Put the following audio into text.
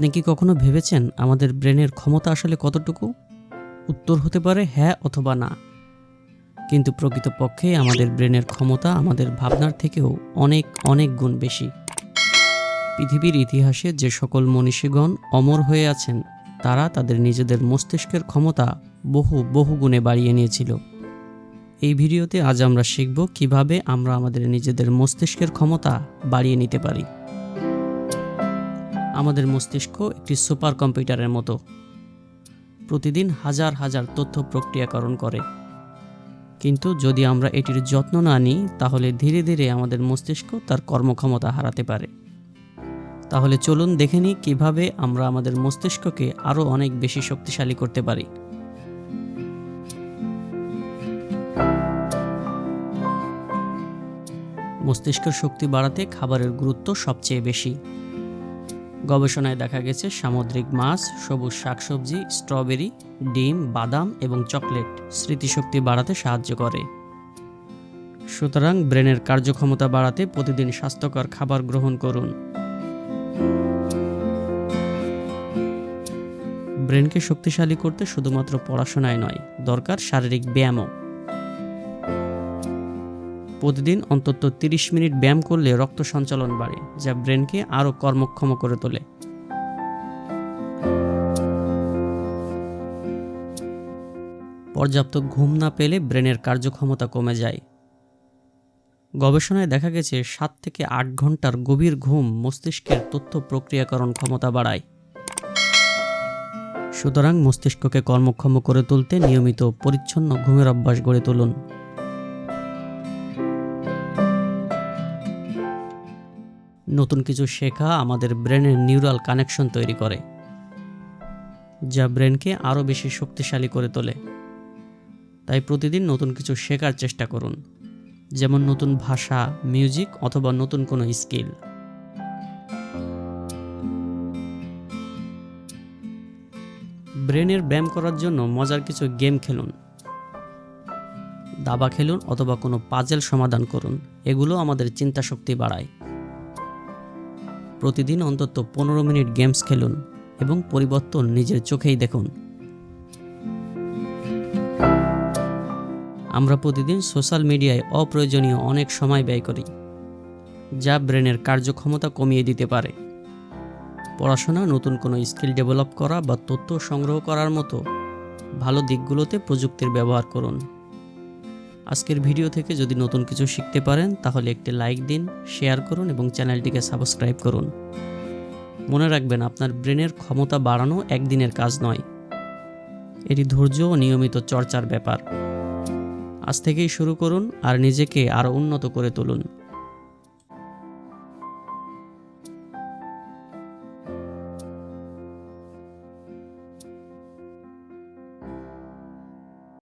আপনি কি কখনো ভেবেছেন আমাদের ব্রেনের ক্ষমতা আসলে কতটুকু? উত্তর হতে পারে হ্যাঁ অথবা না। কিন্তু প্রকৃতপক্ষে আমাদের ব্রেনের ক্ষমতা আমাদের ভাবনার থেকেও অনেক অনেক গুণ বেশি। পৃথিবীর ইতিহাসে যে সকল মনীষীগণ অমর হয়ে আছেন, তারা তাদের নিজেদের মস্তিষ্কের ক্ষমতা বহু বহু গুণে বাড়িয়ে নিয়েছিল। এই ভিডিওতে আজ আমরা শিখব কীভাবে আমরা আমাদের নিজেদের মস্তিষ্কের ক্ষমতা বাড়িয়ে নিতে পারি। আমাদের মস্তিষ্ক একটি সুপার কম্পিউটারের মতো। প্রতিদিন হাজার হাজার তথ্য প্রক্রিয়াকরণ করে। কিন্তু যদি আমরা এটির যত্ন না নিই, তাহলে ধীরে ধীরে আমাদের মস্তিষ্ক তার কর্মক্ষমতা হারাতে পারে। তাহলে চলুন দেখে নিই কীভাবে আমরা আমাদের মস্তিষ্ককে আরও অনেক বেশি শক্তিশালী করতে পারি। মস্তিষ্কের শক্তি বাড়াতে খাবারের গুরুত্ব সবচেয়ে বেশি। গবেষণায় দেখা গেছে সামুদ্রিক মাছ, সবুজ শাকসবজি, স্ট্রবেরি, ডিম, বাদাম এবং চকলেট স্মৃতিশক্তি বাড়াতে সাহায্য করে। সুতরাং ব্রেনের কার্যক্ষমতা বাড়াতে প্রতিদিন স্বাস্থ্যকর খাবার গ্রহণ করুন। ব্রেনকে শক্তিশালী করতে শুধুমাত্র পড়াশোনায় নয়, দরকার শারীরিক ব্যায়ামও। প্রতিদিন অন্তত 30 মিনিট ব্যায়াম করলে রক্ত সঞ্চালন বাড়ে, যা ব্রেনকে আরও কর্মক্ষম করে তোলে। পর্যাপ্ত ঘুম না পেলে ব্রেনের কার্যক্ষমতা কমে যায়। গবেষণায় দেখা গেছে, সাত থেকে আট ঘণ্টার গভীর ঘুম মস্তিষ্কের তথ্য প্রক্রিয়াকরণ ক্ষমতা বাড়ায়। সুতরাং মস্তিষ্ককে কর্মক্ষম করে তুলতে নিয়মিত, পরিচ্ছন্ন ঘুমের অভ্যাস গড়ে তুলুন। নতুন কিছু শেখা আমাদের ব্রেনের নিউরাল কানেকশন তৈরি করে, যা ব্রেনকে আরও বেশি শক্তিশালী করে তোলে। তাই প্রতিদিন নতুন কিছু শেখার চেষ্টা করুন, যেমন নতুন ভাষা, মিউজিক অথবা নতুন কোনো স্কিল। ব্রেনের ব্যায়াম করার জন্য মজার কিছু গেম খেলুন, দাবা খেলুন অথবা কোনো পাজেল সমাধান করুন, এগুলো আমাদের চিন্তা শক্তি বাড়ায়। প্রতিদিন অন্তত পনেরো মিনিট গেমস খেলুন এবং পরিবর্তন নিজের চোখেই দেখুন। আমরা প্রতিদিন সোশ্যাল মিডিয়ায় অপ্রয়োজনীয় অনেক সময় ব্যয় করি, যা ব্রেনের কার্যক্ষমতা কমিয়ে দিতে পারে। পড়াশোনা, নতুন কোনো স্কিল ডেভেলপ করা বা তথ্য সংগ্রহ করার মতো ভালো দিকগুলোতে প্রযুক্তির ব্যবহার করুন। আজকের ভিডিও থেকে যদি নতুন কিছু শিখতে পারেন, তাহলে একটি লাইক দিন, শেয়ার করুন এবং চ্যানেলটিকে সাবস্ক্রাইব করুন। মনে রাখবেন, আপনার ব্রেনের ক্ষমতা বাড়ানো একদিনের কাজ নয়। এটি ধৈর্য ও নিয়মিত চর্চার ব্যাপার। আজ থেকেই শুরু করুন আর নিজেকে আরও উন্নত করে তুলুন।